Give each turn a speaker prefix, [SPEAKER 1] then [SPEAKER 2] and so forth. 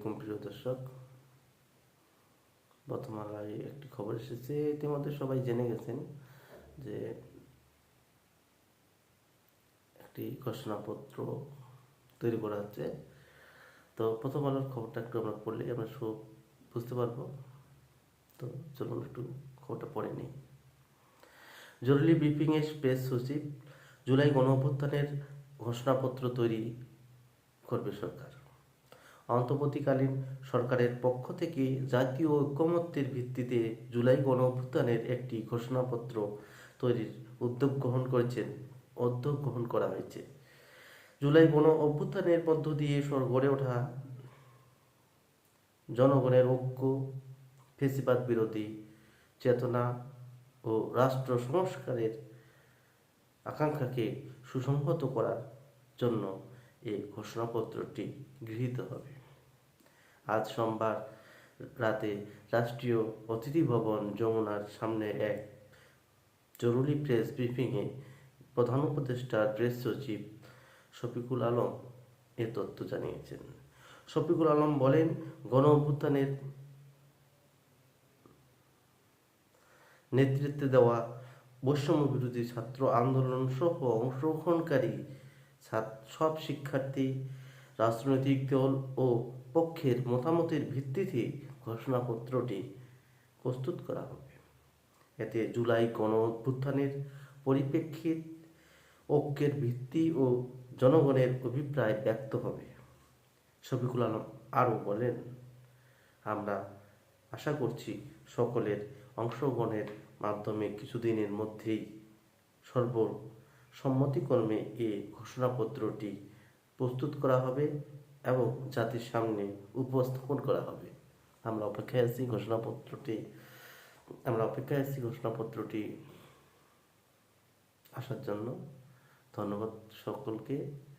[SPEAKER 1] আলাইকুম প্রিয় দর্শক প্রথমালায় একটি খবর এসেছে। ইতিমধ্যে সবাই জেনে গেছেন যে একটি ঘোষণাপত্র তৈরি করা হচ্ছে। তো প্রথম আলোর খবরটা একটু আমরা পড়লে আমরা সব বুঝতে পারব। তো চলুন একটু খবরটা পড়ে নিই। জরুরি ব্রিফিংয়ে প্রেস সচিব জুলাই গণ অভ্যুত্থানের ঘোষণাপত্র তৈরি করবে সরকার। অন্তর্বর্তীকালীন সরকারের পক্ষ থেকে জাতীয় ঐক্যমত্যের ভিত্তিতে জুলাই গণ অভ্যুত্থানের একটি ঘোষণাপত্র তৈরির উদ্যোগ গ্রহণ করেছেন, উদ্যোগ গ্রহণ করা হয়েছে। জুলাই গণ অভ্যুত্থানের মধ্য দিয়ে গড়ে ওঠা জনগণের ঐক্য, ফেসিবাদ বিরোধী চেতনা ও রাষ্ট্র সংস্কারের আকাঙ্ক্ষাকে সুসংহত করার জন্য এই ঘোষণাপত্রটি গৃহীত হবে। আজ সোমবার রাতে রাষ্ট্রীয় অতিথি ভবন যমুনার সামনে এক জরুরি প্রেস ব্রিফিংয়ে প্রধান উপদেষ্টা প্রেস সচিব শফিকুল আলম এ তথ্য জানিয়েছেন। শফিকুল আলম বলেন, গণ অভ্যুত্থানের নেতৃত্বে দেওয়া বৈষম্য বিরোধী ছাত্র আন্দোলন সহ অংশগ্রহণকারী সব শিক্ষার্থী, রাজনৈতিক দল ও পক্ষের মতামতের ভিত্তিতে ঘোষণাপত্রটি প্রস্তুত করা হবে। এতে জুলাই গণ অভ্যুত্থানের পরিপ্রেক্ষিত ঐক্যের ভিত্তি ও জনগণের অভিপ্রায় ব্যক্ত হবে। শফিকুল আলম আরও বলেন, আমরা আশা করছি সকলের অংশগ্রহণের মাধ্যমে কিছুদিনের মধ্যেই সর্ব সম্মতিক্রমে এই ঘোষণাপত্রটি প্রস্তুত করা হবে। এবং জাতির সামনে উপস্থাপন করা হবে। আমরা অপেক্ষায় আছি ঘোষণাপত্রটি, আমরা অপেক্ষায় আছি ঘোষণাপত্রটি আসার জন্য। ধন্যবাদ সকলকে।